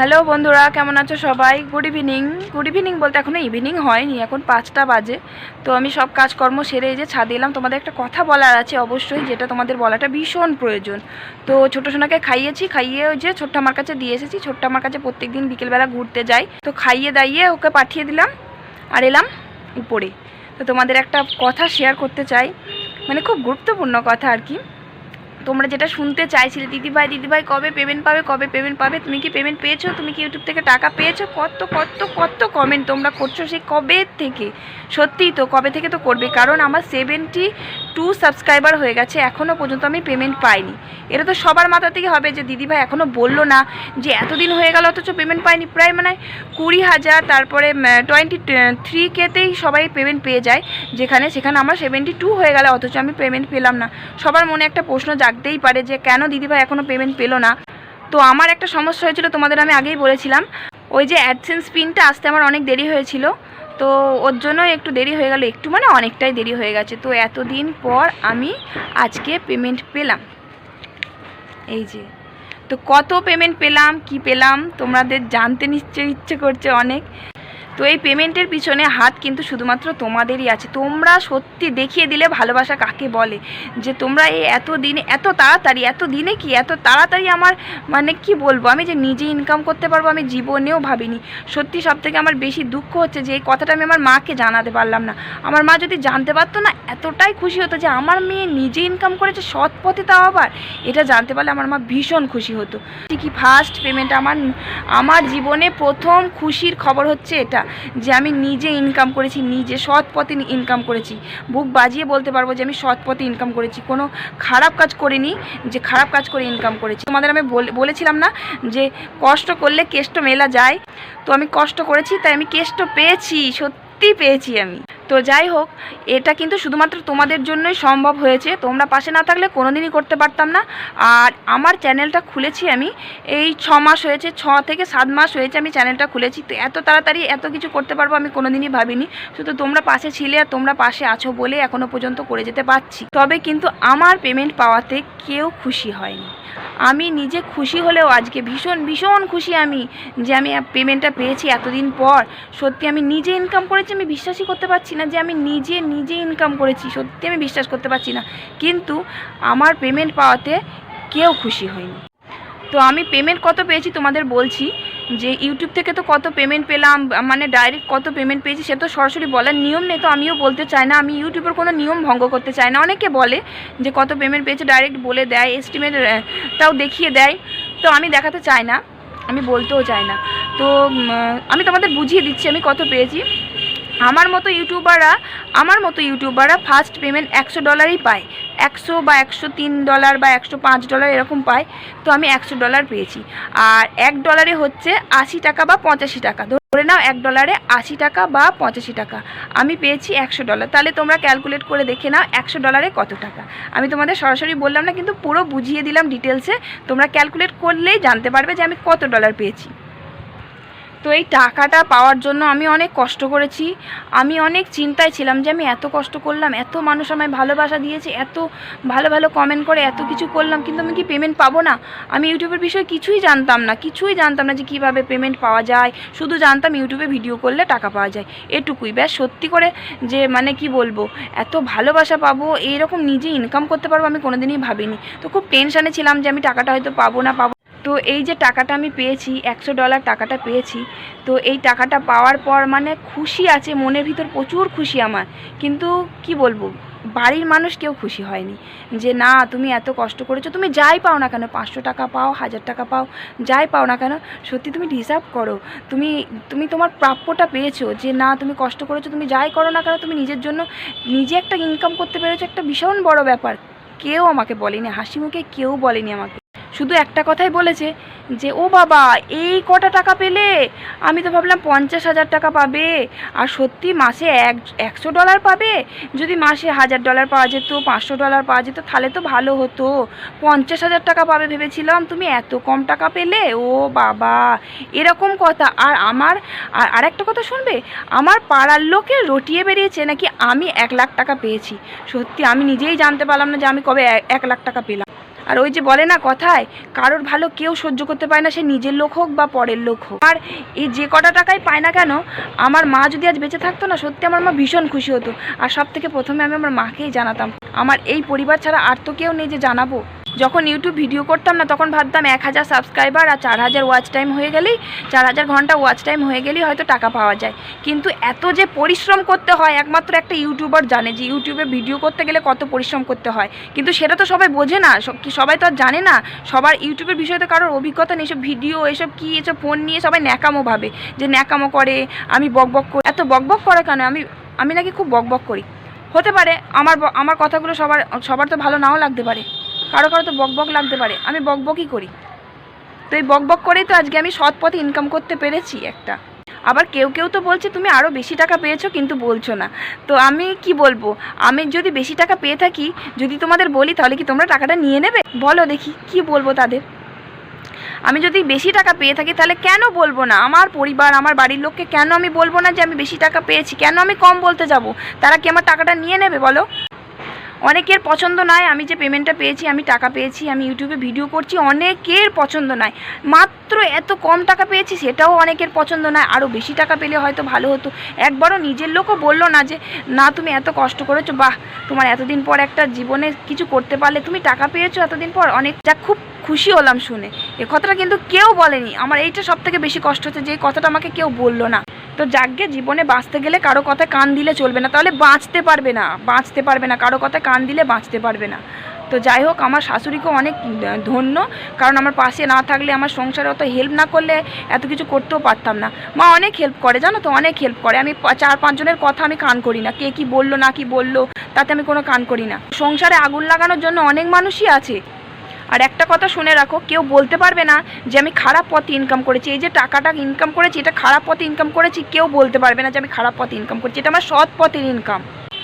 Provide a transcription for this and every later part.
Hello বন্ধুরা, কেমন আছো সবাই? গুড ইভিনিং গুড ইভিনিং বলতে এখনও ইভিনিং হয়নি, এখন পাঁচটা বাজে। তো আমি সব কাজকর্ম সেরে এই যে ছাদে এলাম। তোমাদের একটা কথা বলার আছে অবশ্যই, যেটা তোমাদের বলাটা ভীষণ প্রয়োজন। তো ছোটো সোনাকে খাইয়েছি, খাইয়ে ওই যে ছোট্ট আমার কাছে দিয়ে এসেছি। ছোট্ট আমার কাছে প্রত্যেক দিন বিকেলবেলা ঘুরতে যাই। তো খাইয়ে দাইয়ে ওকে পাঠিয়ে দিলাম আর এলাম উপরে। তো তোমাদের একটা কথা শেয়ার করতে চাই। মানে খুব গুরুত্বপূর্ণ কথা আর কি। তোমরা যেটা শুনতে চাইছিলে, দিদিভাই দিদিভাই কবে পেমেন্ট পাবে, কবে পেমেন্ট পাবে, তুমি কি পেমেন্ট পেয়েছ? তুমি কি ইউটিউব থেকে টাকা পেয়েছ? কত কত কত কমেন্ট তোমরা করছ সেই কবে থেকে? সত্যিই তো, কবে থেকে তো করবে? কারণ আমার সেভেন্টি টু সাবস্ক্রাইবার হয়ে গেছে এখনও পর্যন্ত আমি পেমেন্ট পাইনি। এটা তো সবার মাথা থেকে হবে যে দিদিভাই এখনও বলল না যে এতদিন হয়ে গেল, অথচ পেমেন্ট পাইনি প্রায় মানে কুড়ি হাজার, তারপরে টোয়েন্টি থ্রি কেতেই সবাই পেমেন্ট পেয়ে যায়। যেখানে, সেখানে আমার সেভেন্টি টু হয়ে গেল, অথচ আমি পেমেন্ট পেলাম না। সবার মনে একটা প্রশ্ন জাগতেই পারে যে কেন দিদিভাই এখনও পেমেন্ট পেল না। তো আমার একটা সমস্যা হয়েছিল, তোমাদের আমি আগেই বলেছিলাম। ওই যে অ্যাডসেন্স পিনটা আসতে আমার অনেক দেরি হয়েছিল। তো ওর জন্য একটু দেরি হয়ে গেল, একটু মানে অনেকটাই দেরি হয়ে গেছে। তো এতদিন পর আমি আজকে পেমেন্ট পেলাম। এই যে, তো কত পেমেন্ট পেলাম, কি পেলাম, তোমাদের জানতে নিশ্চয়ই ইচ্ছে করছে অনেক। তো এই পেমেন্টের পিছনে হাত কিন্তু শুধুমাত্র তোমাদেরই আছে। তোমরা সত্যি দেখিয়ে দিলে ভালোবাসা কাকে বলে? যে তোমরা এই এত দিনে, এত তাড়াতাড়ি, এত দিনে কি, এত তাড়াতাড়ি আমার মানে কি বলব? আমি যে নিজে ইনকাম করতে পারব আমি জীবনেও ভাবিনি। সত্যি সব থেকে আমার বেশি দুঃখ হচ্ছে যে এই কথাটা আমি আমার মাকে জানাতে পারলাম না। আমার মা যদি জানতে পারতো না, এতটাই খুশি হতো যে আমার মেয়ে নিজে ইনকাম করেছে সৎ পথে তাও আবার। এটা জানতে পারলে আমার মা ভীষণ খুশি হতো। ঠিকই ফার্স্ট পেমেন্ট আমার আমার জীবনে প্রথম খুশির খবর হচ্ছে এটা। যে আমি নিজে ইনকাম করেছি, নিজে সৎ পথে ইনকাম করেছি। বুক বাজিয়ে বলতে পারব যে আমি সৎ পথে ইনকাম করেছি। কোনো খারাপ কাজ করিনি, যে খারাপ কাজ করে ইনকাম করেছি। তোমাদের আমি বলে- বলেছিলাম না যে কষ্ট করলে কেষ্ট মেলা যায়। তো আমি কষ্ট করেছি, তাই আমি কেষ্ট পেয়েছি, সত্যি পেয়েছি আমি। তো যাই হোক, এটা কিন্তু শুধুমাত্র তোমাদের জন্যই সম্ভব হয়েছে। তোমরা পাশে না থাকলে কোনোদিনই করতে পারতাম না। আর আমার চ্যানেলটা খুলেছি আমি, এই ছ মাস হয়েছে, ছ থেকে সাত মাস হয়েছে আমি চ্যানেলটা খুলেছি। তো এত তাড়াতাড়ি এত কিছু করতে পারব আমি কোনোদিনই ভাবিনি। শুধু তোমরা পাশে ছিলে আর তোমরা পাশে আছো বলে এখনও পর্যন্ত করে যেতে পারছি। তবে কিন্তু আমার পেমেন্ট পাওয়াতে কেউ খুশি হয়নি। আমি নিজে খুশি হলেও আজকে ভীষণ ভীষণ খুশি আমি যে আমি পেমেন্টটা পেয়েছি এতদিন পর। সত্যি আমি নিজে ইনকাম করেছি, আমি বিশ্বাসই করতে পারছি না যে আমি নিজে নিজে ইনকাম করেছি, সত্যি আমি বিশ্বাস করতে পারছি না। কিন্তু আমার পেমেন্ট পাওয়াতে কেউ খুশি হয়নি। তো আমি পেমেন্ট কত পেয়েছি তোমাদের বলছি, যে ইউটিউব থেকে তো কত পেমেন্ট পেলাম মানে ডাইরেক্ট কত পেমেন্ট পেয়েছি সে তো সরাসরি বলার নিয়ম নেই, তো আমিও বলতে চাই না। আমি ইউটিউবের কোনো নিয়ম ভঙ্গ করতে চাই না। অনেকে বলে যে কত পেমেন্ট পেয়েছে ডাইরেক্ট বলে দেয় এস্টিমেট তাও দেখিয়ে দেয়। তো আমি দেখাতে চাই না, আমি বলতেও চাই না। তো আমি তোমাদের বুঝিয়ে দিচ্ছি আমি কত পেয়েছি। আমার মতো ইউটিউবাররা, আমার মতো ইউটিউবাররা ফার্স্ট পেমেন্ট একশো ডলারই পায়। একশো বা একশো তিন ডলার বা একশো পাঁচ ডলার এরকম পায়। তো আমি একশো ডলার পেয়েছি। আর এক ডলারে হচ্ছে আশি টাকা বা পঁচাশি টাকা। ধরে নাও এক ডলারে আশি টাকা বা পঁচাশি টাকা। আমি পেয়েছি একশো ডলার তাহলে তোমরা ক্যালকুলেট করে দেখে নাও একশো ডলারে কত টাকা। আমি তোমাদের সরাসরি বললাম না, কিন্তু পুরো বুঝিয়ে দিলাম ডিটেলসে তোমরা ক্যালকুলেট করলেই জানতে পারবে যে আমি কত ডলার পেয়েছি। তো এই টাকাটা পাওয়ার জন্য আমি অনেক কষ্ট করেছি। আমি অনেক চিন্তায় ছিলাম যে আমি এত কষ্ট করলাম, এত মানুষ আমায় ভালোবাসা দিয়েছে, এত ভালো ভালো কমেন্ট করে এত কিছু করলাম, কিন্তু আমি কি পেমেন্ট পাবো না? আমি ইউটিউবের বিষয়ে কিছুই জানতাম না, কিছুই জানতাম না যে কীভাবে পেমেন্ট পাওয়া যায়। শুধু জানতাম ইউটিউবে ভিডিও করলে টাকা পাওয়া যায়। এটুকুই, ব্যাস সত্যি করে যে মানে কি বলব, এত ভালোবাসা পাবো, এইরকম নিজে ইনকাম করতে পারব আমি কোনোদিনই ভাবিনি। তো খুব টেনশানে ছিলাম যে আমি টাকাটা হয়তো পাবো না, পাবো তো এই যে টাকাটা আমি পেয়েছি, একশো ডলার টাকাটা পেয়েছি, তো এই টাকাটা পাওয়ার পর মানে খুশি আছে, মনের ভিতর প্রচুর খুশি আমার। কিন্তু কি বলব, বাড়ির মানুষ কেউ খুশি হয়নি। যে না, তুমি এত কষ্ট করেছ, তুমি যাই পাও না কেন, পাঁচশো টাকা পাও, হাজার টাকা পাও, যাই পাও না কেন, সত্যি তুমি ডিজার্ভ করো। তুমি তুমি তোমার প্রাপ্যটা পেয়েছ, যে না, তুমি কষ্ট করেছ, তুমি যাই করো না কেন, তুমি নিজের জন্য নিজে একটা ইনকাম করতে পেরেছ, একটা ভীষণ বড় ব্যাপার। কেউ আমাকে বলেনি, হাসি মুখে কেউ বলেনি আমাকে। শুধু একটা কথাই বলেছে যে, ও বাবা, এই কটা টাকা পেলে? আমি তো ভাবলাম পঞ্চাশ হাজার টাকা পাবে। আর সত্যি মাসে এক, একশো ডলার পাবে? যদি মাসে হাজার ডলার পাওয়া যেত, পাঁচশো ডলার পাওয়া যেত, তাহলে তো ভালো হতো। পঞ্চাশ হাজার টাকা পাবে ভেবেছিলাম, তুমি এত কম টাকা পেলে? ও বাবা, এরকম কথা। আর আমার, আর আরেকটা কথা শুনবে? আমার পাড়ার লোকে রটিয়ে বেরিয়েছে, নাকি আমি এক লাখ টাকা পেয়েছি? সত্যি, আমি নিজেই জানতে পারলাম না যে আমি কবে এক- লাখ টাকা পেলাম। আর ওই যে বলে না কথায়, কারোর ভালো কেউ সহ্য করতে পায় না, সে নিজের লোক হোক বা পরের লোক হোক। আর এই যে কটা টাকাই পায় না কেন, আমার মা যদি আজ বেঁচে থাকতো না, সত্যি আমার মা ভীষণ খুশি হতো। আর সব থেকে প্রথমে আমি আমার মাকেই জানাতাম। আমার এই পরিবার ছাড়া আর তো কেউ নেই যে জানাব। যখন ইউটিউব ভিডিও করতাম না, তখন ভাবতাম এক হাজার সাবস্ক্রাইবার আর চার হাজার ওয়াচ টাইম হয়ে গেলেই, চার হাজার ঘণ্টা ওয়াচ টাইম হয়ে গেলেই হয়তো টাকা পাওয়া যায়। কিন্তু এত যে পরিশ্রম করতে হয়, একমাত্র একটা ইউটিউবার জানে যে ইউটিউবে ভিডিও করতে গেলে কত পরিশ্রম করতে হয়। কিন্তু সেটা তো সবাই বোঝে না সবাই তো আর জানে না। সবার ইউটিউবের বিষয়ে তো কারোর অভিজ্ঞতা নেই, এসব ভিডিও এসব কী, এসব ফোন নিয়ে সবাই ন্যাকামো ভাবে, যে ন্যাকামো করে, আমি বকবক করি। এত বকবক করে কেন? আমি আমি নাকি খুব বকবক করি। হতে পারে আমার আমার কথাগুলো সবার সবার তো ভালো নাও লাগতে পারে। কারও কারও তো বকবক লাগতে পারে। আমি বকবকই করি। তো এই বকবক করেই তো আজকে আমি সৎ পথে ইনকাম করতে পেরেছি একটা। আবার কেউ কেউ তো বলছে, তুমি আরও বেশি টাকা পেয়েছ কিন্তু বলছো না। তো আমি কি বলব? আমি যদি বেশি টাকা পেয়ে থাকি, যদি তোমাদের বলি তাহলে কি তোমরা টাকাটা নিয়ে নেবে? বলো দেখি, কি বলব তাদের? আমি যদি বেশি টাকা পেয়ে থাকি তাহলে কেন বলব না? আমার পরিবার, আমার বাড়ির লোককে কেন আমি বলব না যে আমি বেশি টাকা পেয়েছি? কেন আমি কম বলতে যাব? তারা কি আমার টাকাটা নিয়ে নেবে বলো? অনেকের পছন্দ নয় আমি যে পেমেন্টটা পেয়েছি, আমি টাকা পেয়েছি, আমি ইউটিউবে ভিডিও করছি, অনেকের পছন্দ নয় মাত্র এত কম টাকা পেয়েছি, সেটাও অনেকের পছন্দ নয় আরও বেশি টাকা পেলে হয়তো ভালো হতো। একবারও নিজের লোকও বলল না যে, না, তুমি এত কষ্ট করেছ, বাহ! তোমার এতদিন পর একটা জীবনে কিছু করতে পারলে তুমি টাকা পেয়েছ এতদিন পর অনেক। যা খুব খুশি হলাম শুনে। এ কথাটা কিন্তু কেউ বলেনি। আমার এইটা সব থেকে বেশি কষ্ট হচ্ছে যে কথাটা আমাকে কেউ বলল না। তো যাকে জীবনে বাঁচতে গেলে কারও কথায় কান দিলে চলবে না। তাহলে বাঁচতে পারবে না, বাঁচতে পারবে না, কারও কথায় কান দিলে বাঁচতে পারবে না। তো যাই হোক, আমার শাশুড়িকেও অনেক ধন্য, কারণ আমার পাশে না থাকলে, আমার সংসারে অত হেল্প না করলে এত কিছু করতেও পারতাম না। মা অনেক হেল্প করে, জানো তো, অনেক হেল্প করে। আমি চার পাঁচজনের কথা আমি কান করি না। কে কি বলল, না কি বলল, তাতে আমি কোনো কান করি না। সংসারে আগুন লাগানোর জন্য অনেক মানুষই আছে। আর একটা কথা শুনে রাখো, কেউ বলতে পারবে না যে আমি খারাপ পথে ইনকাম করেছি। এই যে টাকাটা ইনকাম করেছি, এটা খারাপ পথে ইনকাম করেছি, কেউ বলতে পারবে না যে আমি খারাপ পথে ইনকাম করেছি। এটা আমার সৎ পথের ইনকাম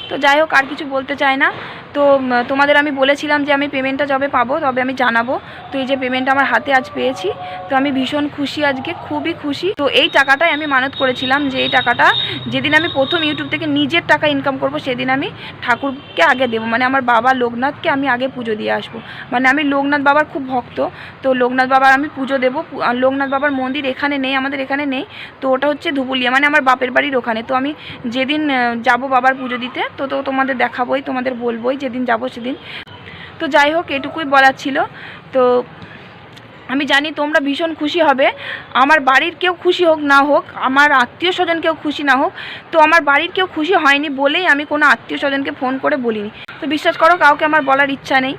তো যাই হোক, আর কিছু বলতে চাই না। তো তোমাদের আমি বলেছিলাম যে আমি পেমেন্টটা যবে পাবো, তবে আমি জানাব। তো এই যে পেমেন্ট আমার হাতে আজ পেয়েছি, তো আমি ভীষণ খুশি আজকে, খুবই খুশি। তো এই টাকাটাই আমি মানত করেছিলাম যে এই টাকাটা যেদিন আমি প্রথম ইউটিউব থেকে নিজের টাকা ইনকাম করব, সেদিন আমি ঠাকুরকে আগে দেবো। মানে আমার বাবা লোকনাথকে আমি আগে পুজো দিয়ে আসব। মানে আমি লোকনাথ বাবার খুব ভক্ত, তো লোকনাথ বাবার আমি পুজো দেবো। লোকনাথ বাবার মন্দির এখানে নেই, আমাদের এখানে নেই। তো ওটা হচ্ছে ধুবুলিয়া মানে আমার বাপের বাড়ির ওখানে। তো আমি যেদিন যাব বাবার পুজো দিতে, তো তো তোমাদের দেখাবোই, তোমাদের বলবোই যেদিন যাব সেদিন। তো যাই হোক, এটুকুই বলার ছিল। তো আমি জানি তোমরা ভীষণ খুশি হবে। আমার বাড়ির কেউ খুশি হোক না হোক, আমার আত্মীয় স্বজন কেউ খুশি না হোক, তো আমার বাড়ির কেউ খুশি হয়নি বলেই আমি কোনো আত্মীয় স্বজনকে ফোন করে বলিনি। তো বিশ্বাস করো, কাউকে আমার বলার ইচ্ছা নেই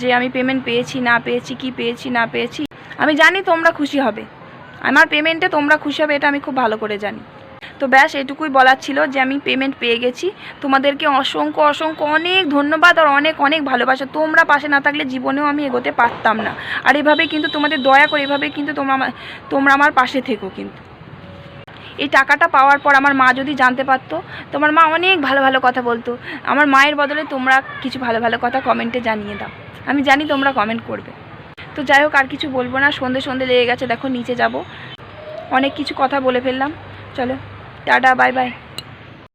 যে আমি পেমেন্ট পেয়েছি, না পেয়েছি, কি পেয়েছি, না পেয়েছি। আমি জানি তোমরা খুশি হবে। আমার পেমেন্টে তোমরা খুশি হবে, এটা আমি খুব ভালো করে জানি। তো ব্যাস, এটুকুই বলার ছিল যে আমি পেমেন্ট পেয়ে গেছি। তোমাদেরকে অসংখ্য অসংখ্য অনেক ধন্যবাদ আর অনেক অনেক ভালোবাসা। তোমরা পাশে না থাকলে জীবনেও আমি এগোতে পারতাম না। আর এভাবে কিন্তু তোমাদের দয়া করে, এভাবে কিন্তু তোমরা আমার তোমরা আমার পাশে থেকো কিন্তু। এই টাকাটা পাওয়ার পর আমার মা যদি জানতে পারতো তোমার মা অনেক ভালো ভালো কথা বলতো। আমার মায়ের বদলে তোমরা কিছু ভালো ভালো কথা কমেন্টে জানিয়ে দাও। আমি জানি তোমরা কমেন্ট করবে। তো যাই হোক, আর কিছু বলব না। সন্ধে সন্ধে লেগে গেছে। দেখো, নিচে যাব। অনেক কিছু কথা বলে ফেললাম। চলো। Tata bye bye